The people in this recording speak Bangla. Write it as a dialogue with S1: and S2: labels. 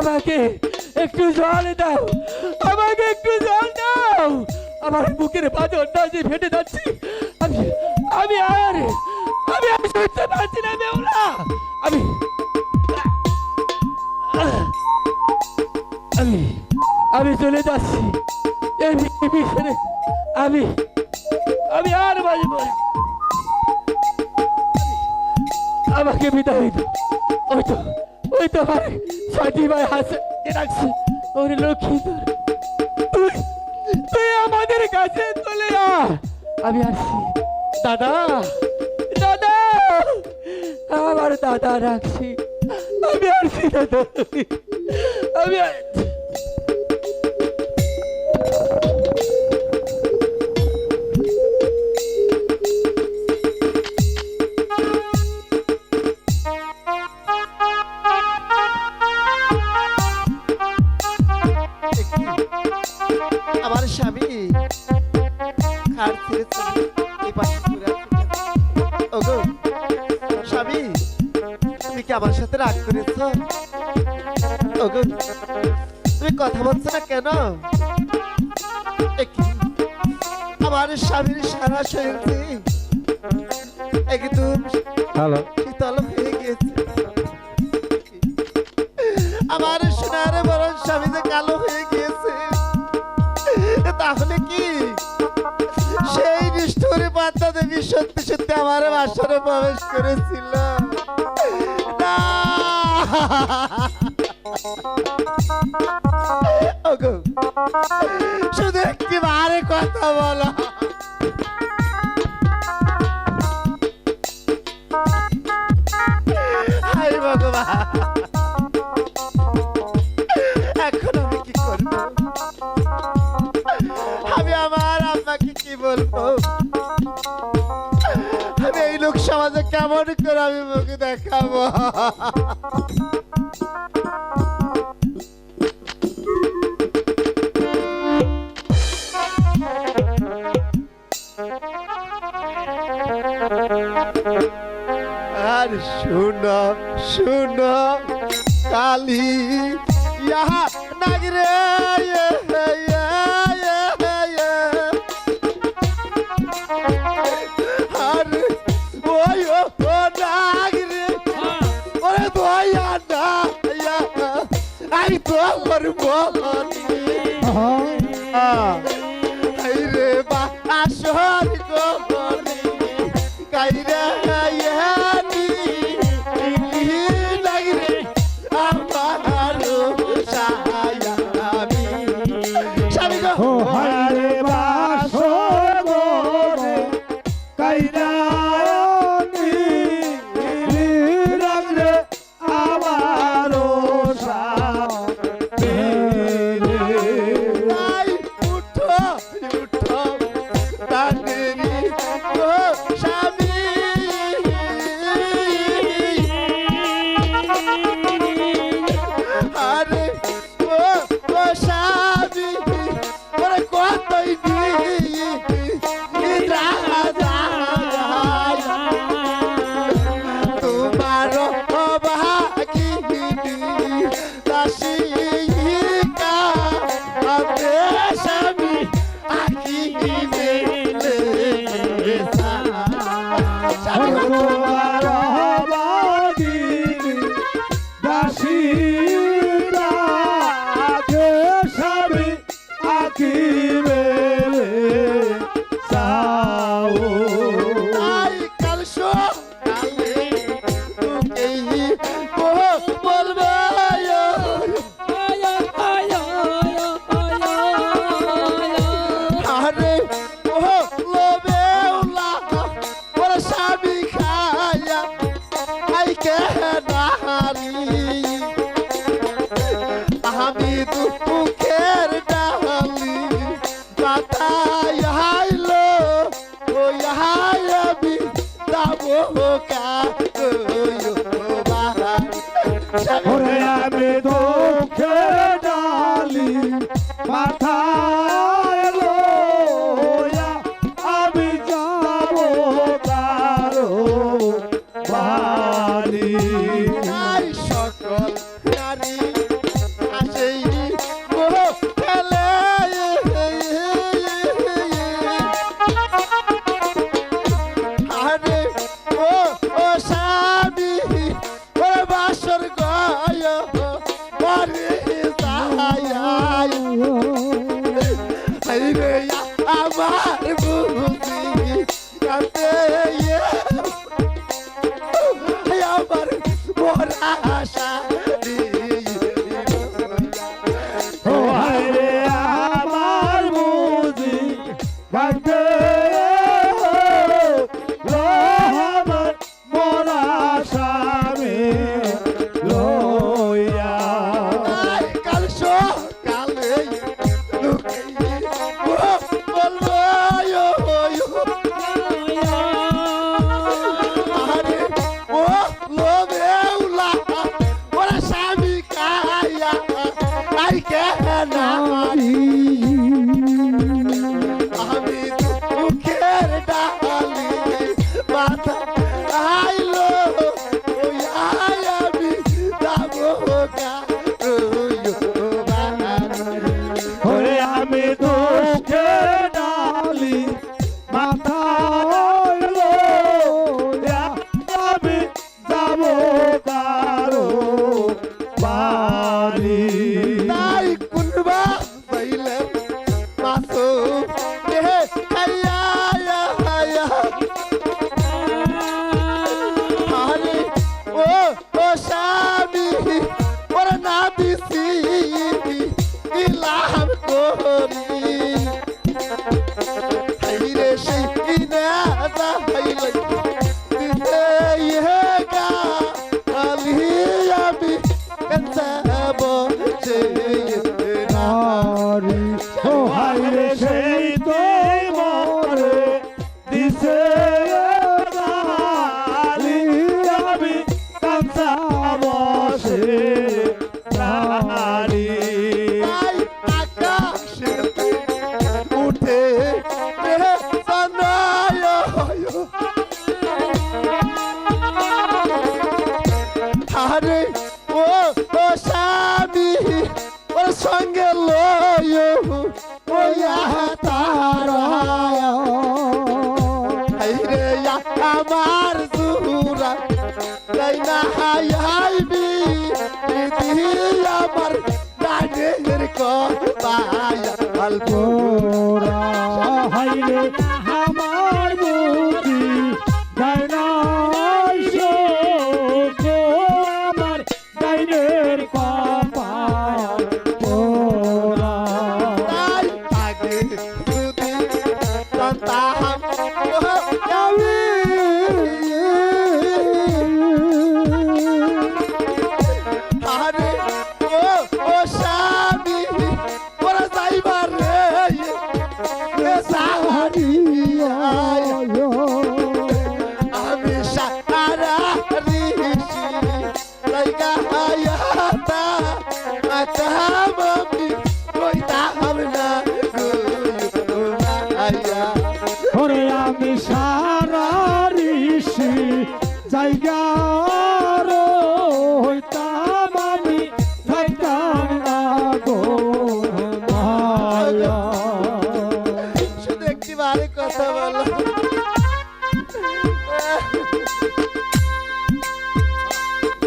S1: আমাকে একটু জল দাও, আমাকে একটু জল দাও। আমার বুকের পাঁজরটা যে ফেটে যাচ্ছে। আমি আমি আর আমি আর সহ্য পারছি না বেউলা আমি আমি আমি চলে যাচ্ছি। এই মিশনে আমি আমি আর বাজবো। আমাকে বিদায় দাও। ওই তো ওই ভাই ছয়টি ভাই হাসে রাখছি ওরে লক্ষ্মী তোর, তুই তুই আমাদের কাছে চলে যা। আমি আসছি দাদা দাদা, আমার দাদা রাখছি আমি আসছি দাদা, আমি আসছি
S2: স্বামী, তুমি কি আমার সাথে রাগ করেছ? ওগো, তুমি কথা বলছো না কেন? আমার স্বামীর সারা একদম
S1: হ্যালো।
S2: বাসরে প্রবেশ করেছিল না! ওগো, শুধু একটি বারে কথা বলো আর শুনো শুনো কালি রে বা আসর গলি কাইরা ইলি লাগরে আমার আমি স্বামী গো
S3: হারে বাসর Amy. রে আমার বুঝি কাতে আমার মোরা
S2: আশা আমার বুঝি কাতে Namari. মন আমার সুরা তাই না হাইবি আমার ডানের কল পায়া অল্প হাইরে Yeah.